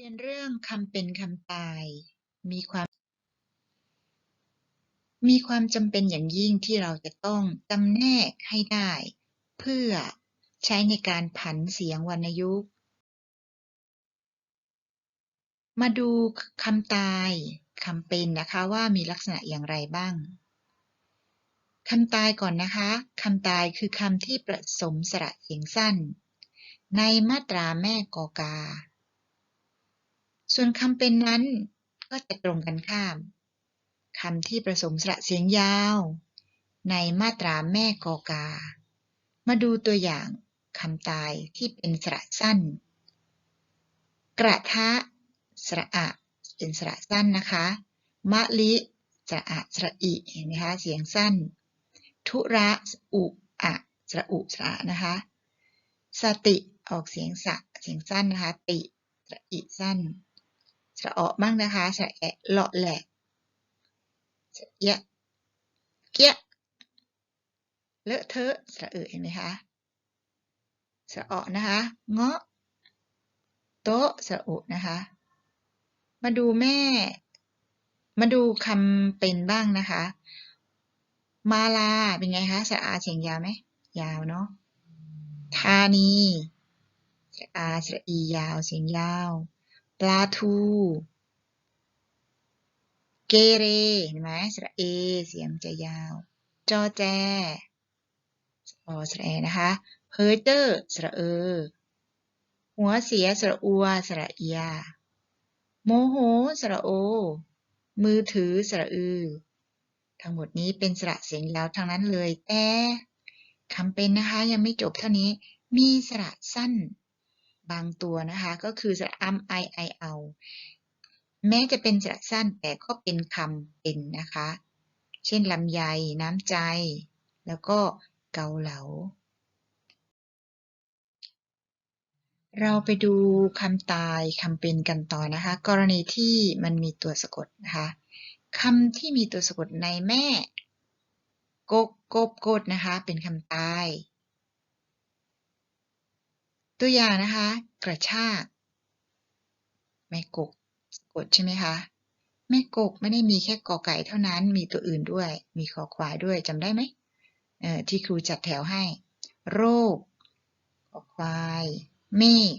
เรียนเรื่องคำเป็นคำตาย มีความ มีความจำเป็นอย่างยิ่งที่เราจะต้องจำแนกให้ได้ เพื่อใช้ในการผันเสียงวรรณยุกต์ มาดูคำตายคำเป็นนะคะว่ามีลักษณะอย่างไรบ้างคำตายก่อนนะคะ คำตายคือคำที่ผสมสระเสียงสั้น ในมาตราแม่กอกา ส่วนคำเป็นนั้นก็จะตรงกันข้ามคำที่ผสมสระเสียงยาว ในมาตราแม่กอกา มาดูตัวอย่างคำตายที่เป็นสระสั้น กระทะ สระอะ เป็นสระสั้นนะคะ มะลิ สระอะสระอิ เห็นไหมคะ เสียงสั้น ทุระอุอะสระอุสระนะคะ สติ ออกเสียงสะ เสียงสั้นนะคะ ติ สระอิสั้น สระออบ้างนะคะ สระแอะเลาะแหละสระเยะเกี้ยเลอะเทอะสระเออเห็นไหมคะสระออนะคะ เงาะ โต๊ะสระอุนะคะ มาดูแม่ มาดูคำเป็นบ้างนะคะ มาลาเป็นไงคะสระอาเสียงยาวไหมยาวเนาะธานีสระอาสระอียาวเสียงยาว ปลาทู เกเร เห็นไหมสระเอ เสียงจะยาว จอแจอสระแอนะคะ เพอเจอร์สระเออ หัวเสียสระอัว สระเอีย โมโห สระโอ มือถือสระอือ ทั้งหมดนี้เป็นสระเสียงยาวทั้งนั้นเลย แต่คำเป็นนะคะยังไม่จบเท่านี้ มีสระสั้น บางตัวนะคะ ก็คือสระอัมไอไอเอาแม้จะเป็นสระสั้นแต่ก็เป็นคำเป็นนะคะ เช่นลำไยน้ำใจ แล้วก็เกาเหลา เราไปดูคำตายคำเป็นกันต่อนะคะ กรณีที่มันมีตัวสะกดนะคะคำที่มีตัวสะกดในแม่กกกบกดนะคะ เป็นคำตาย ตัวอย่างนะคะ กระชากแม่กกกดใช่ไหมคะแม่กกไม่ได้มีแค่กอไก่เท่านั้น มีตัวอื่นด้วย มีคอควายด้วยจำได้ไหมเอ่อที่ครูจัดแถวให้ โรคคอควายเมฆ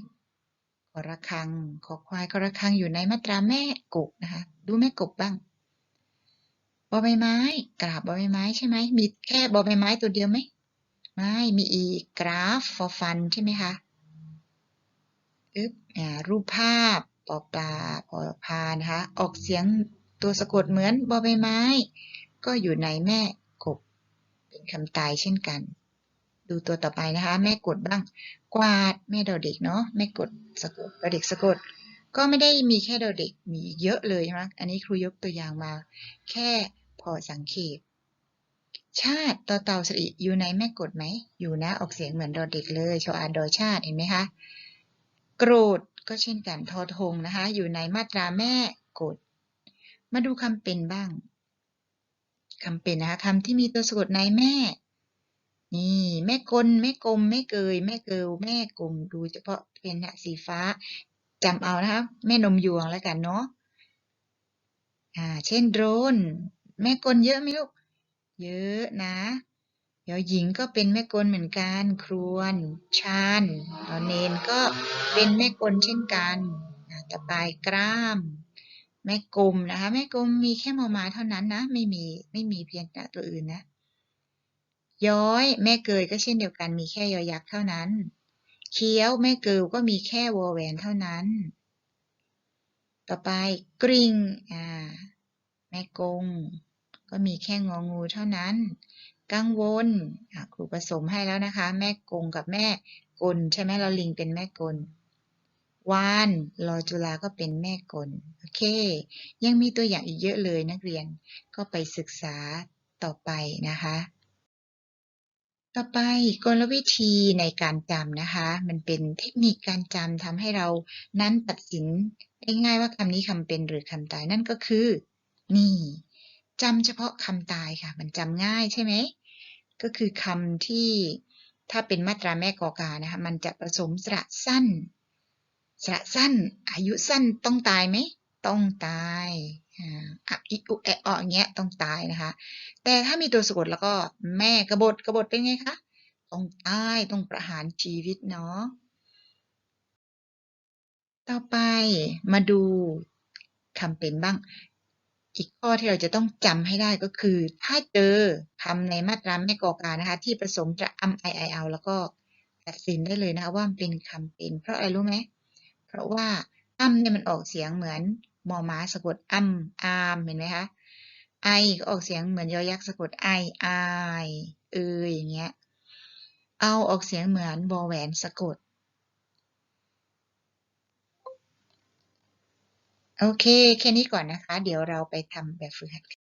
คอระคังคอควายคอระคังอยู่ในมาตราแม่กกนะคะ ดูแม่กกบ้างบอใบไม้ กราบบอใบไม้ใช่ไหมมีแค่บอใบไม้ตัวเดียวไหมไม่มีอีกกราฟ for fun ใช่ไหมคะ รูปภาพปอปลาปอพานะคะ ออกเสียงตัวสะกดเหมือนบอใบไม้ ก็อยู่ในแม่กบ เป็นคำตายเช่นกัน ดูตัวต่อไปนะคะ แม่กดบ้าง กวาดแม่ดอเด็กเนาะแม่กดสะกดดอเด็กสะกด ก็ไม่ได้มีแค่ดอเด็กมีเยอะเลยใช่ไหมอันนี้ครูยกตัวอย่างมา แค่พอสังเกตชาติต่อเต่าสระอิอยู่ในแม่กดไหม อยู่นะออกเสียงเหมือนดอเด็กเลยชออาดอชาติเห็นไหมคะ โกรธก็เช่นกันทอทงนะคะ อยู่ในมาตราแม่กด มาดูคำเป็นบ้างคำเป็นนะคะคำที่มีตัวสะกดในแม่ นี่ แม่กลแม่กลมแม่เกย แม่เกลแม่กลมดูเฉพาะเป็นสีฟ้าจำเอานะคะแม่นมยวงแล้วกันเนาะอ่า เช่นโดรน แม่กลเยอะไหมลูก เยอะนะ เดี่ยอหญิงก็เป็นแม่กลเหมือนกัน ครวนชานตอเนนก็เป็นแม่กลเช่นกันต่อไปกล้าม แม่กลมนะคะ แม่กลมมีแค่มอมาเท่านั้นนะ ไม่มีไม่มีเพียงแต่ตัวอื่นนะ ย้อย แม่เกยก็เช่นเดียวกันมีแค่ยอยักษ์เท่านั้น เคี้ยวแม่เกิลก็มีแค่วอแหวนเท่านั้น ต่อไปกริงอ่าแม่กง ก็มีแค่งองูเท่านั้น กังวลครูผสมให้แล้วนะคะ แม่กงกับแม่กลใช่ไหมเราลิงเป็นแม่กลวานรอจุฬาก็เป็นแม่กลโอเค ยังมีตัวอย่างอีกเยอะเลยนักเรียนก็ไปศึกษาต่อไปนะคะ ต่อไปกลวิธีในการจำนะคะ มันเป็นเทคนิคการจำทำให้เรานั้นตัดสินได้ง่ายว่าคำนี้คำเป็นหรือคำตายนั่นก็คือ นี่ จำเฉพาะคำตายค่ะ มันจำง่ายใช่ไหม ก็คือคำที่ถ้าเป็นมาตราแม่กอกานะคะ มันจะผสมสระสั้น สระสั้น อายุสั้นต้องตายไหม ต้องตายอ่าอะอิอุแอะอออย่างเงี้ยต้องตายนะคะ แต่ถ้ามีตัวสะกดแล้วก็แม่กบฏกบฏเป็นไงคะต้องตายต้องประหารชีวิตเนาะต่อไปมาดูคำเป็นบ้าง อีกข้อที่เราจะต้องจำให้ได้ก็คือ ถ้าเจอคำในมาตราแม่กอการนะคะ ที่ประสงค์จะอำไอไอเอาแล้วก็ตัดสินได้เลยนะคะว่ามันเป็นคำเป็น เพราะอะไรรู้ไหมเพราะว่าอ้ำเนี่ยมันออกเสียงเหมือนมอม้าสะกดอ้ำอามเห็นไหมคะไอก็ออกเสียงเหมือนยอยักษ์สะกดไอไอเอยอย่างเงี้ยเอาออกเสียงเหมือนวอแหวนสะกด โอเค แค่นี้ก่อนนะคะ เดี๋ยวเราไปทำแบบฝึกหัด